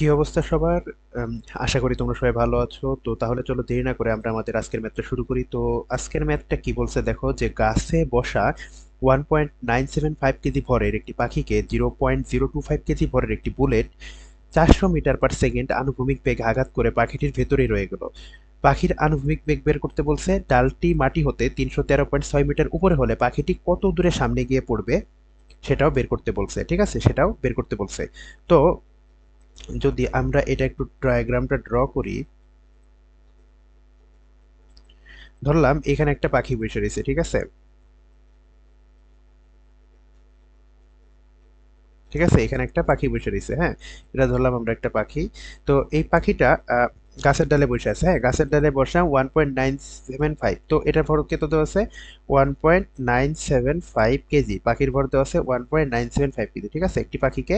কি অবস্থা সবার? আশা করি তোমরা সবাই ভালো আছো। তো তাহলে চলো দেরি না করে আমরা আমাদের আজকের ম্যাথটা শুরু করি। তো আজকের ম্যাথটা কি বলছে দেখো যে গাছে বসা one point nine seven five KG ভরের একটি পাখিকে zero point zero two five KG ভরের একটি বুলেট চারশো মিটার পার সেকেন্ড আনুভূমিক বেগ আঘাত করে পাখিটির ভেতরেই রয়ে গেল। পাখির আনুভূমিক বেগ বের করতে বলছে, ডালটি মাটি হতে তিনশো তেরো পয়েন্ট ছয় মিটার উপরে হলে পাখিটি কত দূরে সামনে গিয়ে পড়বে সেটাও বের করতে বলছে। ঠিক আছে? সেটাও বের করতে বলছে। তো যদি আমরা এটা একটু ডায়াগ্রামটা ড্র করি, ধরলাম এখানে একটা পাখি বসে রয়েছে, ঠিক আছে? ঠিক আছে, এখানে একটা পাখি বসে রয়েছে হ্যাঁ? এটা ধরলাম আমরা একটা পাখি। তো এই পাখিটা গাছের ডালে বসে আছে হ্যাঁ? গাছের ডালে বসা one point nine seven five তো এটার ভর কত দেওয়া আছে? One point nine seven five KG. পাখির ভর দেওয়া আছে one point nine seven five KG, ঠিক আছে? একটি পাখিকে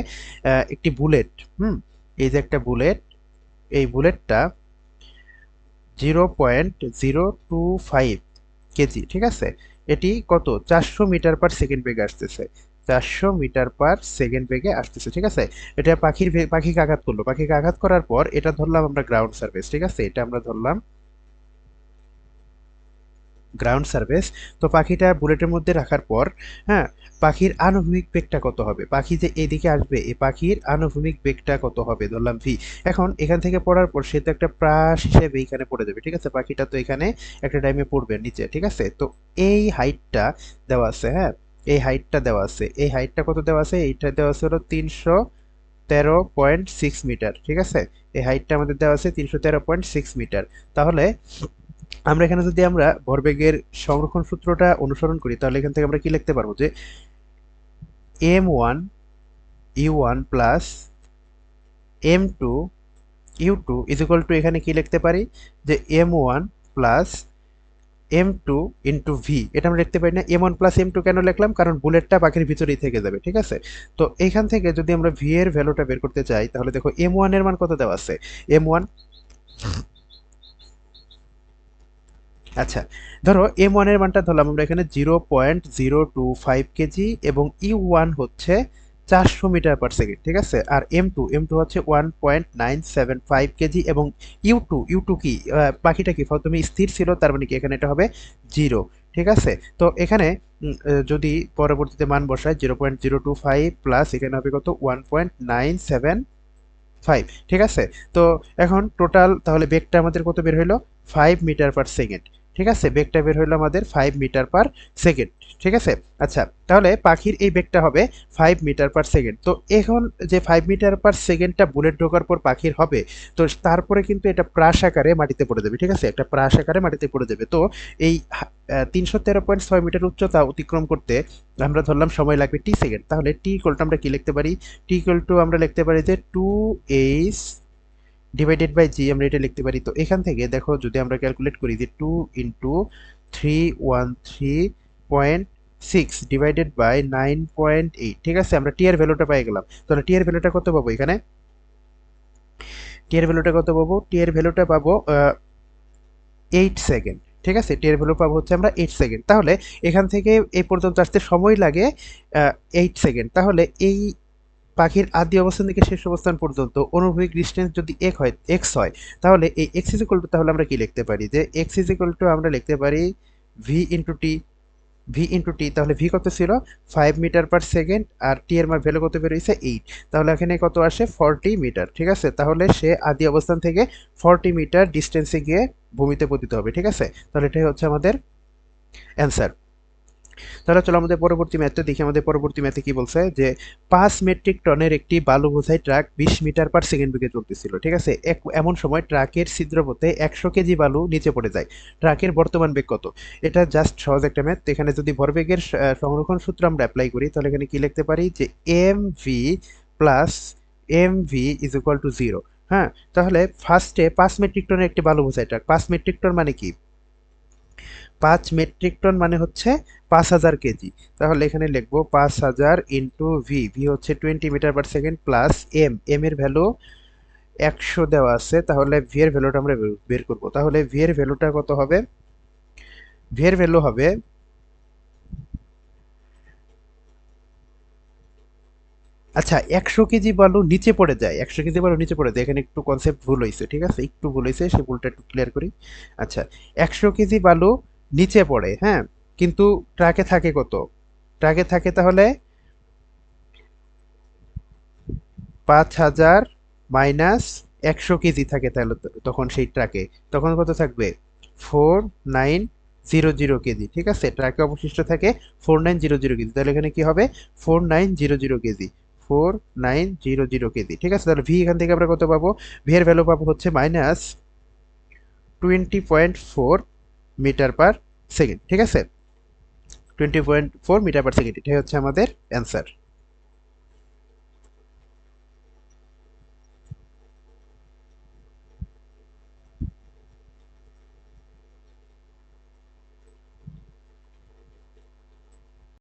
একটি বুলেট, হুম? এই যে একটা বুলেট, এই বুলেটটা zero point zero two five KG, ঠিক আছে? এটি কত? চারশো মিটার পার সেকেন্ড বেগে আসতেছে। চারশো মিটার পার সেকেন্ড বেগে আসতেছে, ঠিক আছে? এটা পাখির পাখিকে আঘাত করল। পাখিকে আঘাত করার পর এটা ধরলাম আমরা গ্রাউন্ড সার্ভিস ঠিক আছে? এটা আমরা ধরলাম গ্রাউন্ড সার্ফেস তো পাখিটা বুলেটের মধ্যে রাখার পর হ্যাঁ পাখির আনুভূমিক বেগটা কত হবে? পাখি যে এদিকে আসবে এই পাখির আনুভূমিক বেগটা কত হবে? ধরলাম ভি এখন এখান থেকে পড়ার পর সে তো একটা প্রাস হিসেবে এখানে পড়ে যাবে, ঠিক আছে? পাখিটা তো এখানে একটা টাইমে পড়বে নিচে, ঠিক আছে? তো এই হাইটটা দেওয়া আছে হ্যাঁ? এই হাইটটা দেওয়া আছে। এই হাইটটা কত দেওয়া আছে? এইটা দেওয়া আছে হলো তিনশো তেরো পয়েন্ট সিক্স মিটার ঠিক আছে? এই হাইটটা আমাদের দেওয়া আছে তিনশো তেরো পয়েন্ট সিক্স মিটার তাহলে আমরা এখানে যদি আমরা ভরবেগের সংরক্ষণ সূত্রটা অনুসরণ করি, তাহলে এখান থেকে আমরা কি লিখতে পারব? যে M one U one plus M two U two is equal to এখানে কি লিখতে পারি? যে M one plus M two into V এটা আমরা লিখতে পারি না। M one plus M two কেন লিখলাম? কারণ বুলেটটা পাখির ভিতরেই থেকে যাবে, ঠিক আছে? তো এখান থেকে যদি আমরা ভি এর ভ্যালুটা বের করতে চাই, তাহলে দেখো এম ওয়ানের মান কত দেওয়া আছে? এম ওয়ান আচ্ছা ধরো এম ওয়ানের মানটা ধরলাম আমরা এখানে zero point zero two five KG এবং ইউ ওয়ান হচ্ছে চারশো মিটার পার সেকেন্ড, ঠিক আছে? আর এম টু এম টু হচ্ছে one point nine seven five KG এবং ইউ টু ইউ টু কি? পাখিটা কি? তুমি স্থির ছিল, তার মানে কি এখানে এটা হবে জিরো, ঠিক আছে? তো এখানে যদি পরবর্তীতে মান বসায় zero point zero two five plus এখানে হবে কত? One point nine seven five, ঠিক আছে? তো এখন টোটাল তাহলে বেগটা আমাদের কত বের হইল? ফাইভ মিটার পার সেকেন্ড ঠিক আছে? বেগটা বের হইল আমাদের ফাইভ মিটার পার সেকেন্ড ঠিক আছে? আচ্ছা তাহলে পাখির এই বেগটা হবে ফাইভ মিটার পার সেকেন্ড তো এখন যে ফাইভ মিটার পার সেকেন্ডটা বুলেট ঢোকার পর পাখির হবে, তো তারপরে কিন্তু এটা প্রাস আকারে মাটিতে পড়ে দেবে ঠিক আছে? একটা প্রাস আকারে মাটিতে পড়ে দেবে তো এই তিনশো তেরো পয়েন্ট ছয় মিটার উচ্চতা অতিক্রম করতে আমরা ধরলাম সময় লাগবে টি সেকেন্ড তাহলে টি ইকুয়ালটা আমরা কি লিখতে পারি? টি ইকুয়াল টু আমরা লিখতে পারি যে two H divided by G আমরা এটা লিখতে পারি। তো এখান থেকে দেখো, যদি আমরা ক্যালকুলেট করি যে two into three one three point six divided by nine point eight ঠিক আছে? আমরা টি এর ভ্যালুটা পাই গেলাম। তাহলে টি এর ভ্যালুটা কত পাবো এখানে? টি এর ভ্যালুটা কত পাবো? টি এর ভ্যালুটা পাবো এইট সেকেন্ড ঠিক আছে? টি এর ভ্যালু পাবো হচ্ছে আমরা এইট সেকেন্ড তাহলে এখান থেকে এই পর্যন্ত আসতে সময় লাগে এইট সেকেন্ড তাহলে এই পাখির আদি অবস্থান থেকে শেষ অবস্থান পর্যন্ত অনুভূমিক ডিস্টেন্স যদি এক হয় এক্স হয়, তাহলে এই এক্স ইজ ইকুয়াল টু তাহলে আমরা কি লিখতে পারি? যে এক্স ইজ ইকুয়াল টু আমরা লিখতে পারি V into T V into T তাহলে ভি কত ছিল? ফাইভ মিটার পার সেকেন্ড আর টি এর মান ভ্যালু কত বেরোইছে? এইট তাহলে এখানে কত আসে? ফর্টি মিটার ঠিক আছে? তাহলে সে আদি অবস্থান থেকে ফর্টি মিটার ডিস্টেন্সে গিয়ে ভূমিতে পতিত হবে, ঠিক আছে? তাহলে এটাই হচ্ছে আমাদের অ্যান্সার তাহলে চলো আমাদের পরবর্তী ম্যাথটা দেখি। আমাদের পরবর্তী ম্যাথে কি বলছে? যে পাঁচ মেট্রিক টনের একটি বালু বোঝাই ট্রাক বিশ মিটার পার সেকেন্ড বেগে চলতেছিল, ঠিক আছে? এমন সময় ট্রাকের ছিদ্রপথে একশো কেজি বালু নিচে পড়ে যায়। ট্রাকের বর্তমান বেগ কত? এটা জাস্ট সহজ একটা ম্যাথ এখানে যদি ভরবেগের সংরক্ষণ সূত্র আমরা অ্যাপ্লাই করি, তাহলে এখানে কি লিখতে পারি? যে M V plus M V is equal to zero হ্যাঁ? তাহলে ফার্স্টে পাঁচ মেট্রিক টনের একটি বালু বোঝাই ট্রাক পাঁচ মেট্রিক টন মানে কি? পাঁচ মেট্রিক টন মানে হচ্ছে পাঁচ হাজার কেজি। তাহলে এখানে লিখব পাঁচ হাজার ইন্টু ভি ভি হচ্ছে twenty metre per second plus M M এর ভ্যালু একশো দেওয়া আছে, তাহলে ভি এর ভ্যালুটা আমরা বের- করব। তাহলে ভি এর ভ্যালুটা কত হবে? ভি এর ভ্যালু হবে আচ্ছা একশো কেজি বালু নিচে পড়ে যায়, একশো কেজি বালু নিচে পড়ে যায়। এখানে একটু কনসেপ্ট ভুল হয়েছে ঠিক আছে? একটু ভুল হয়েছে সে ভুলটা একটু ক্লিয়ার করি। আচ্ছা একশো কেজি বালু নিচে পড়ে হ্যাঁ? কিন্তু ট্রাকে থাকে কত? ট্রাকে থাকে তাহলে পাঁচ হাজার মাইনাস একশো কেজি থাকে তাহলে তখন সেই ট্রাকে তখন কত থাকবে? Four nine zero zero KG, ঠিক আছে? ট্রাকে অবশিষ্ট থাকে four nine zero zero KG. তাহলে এখানে কি হবে? Four nine zero zero KG, four nine zero zero KG, ঠিক আছে? তাহলে ভি এখান থেকে আমরা কত পাবো? ভি এর ভ্যালু পাবো হচ্ছে minus twenty point four metre per second, ঠিক আছে? Twenty point four metre per second, এটাই হচ্ছে আমাদের অ্যান্সার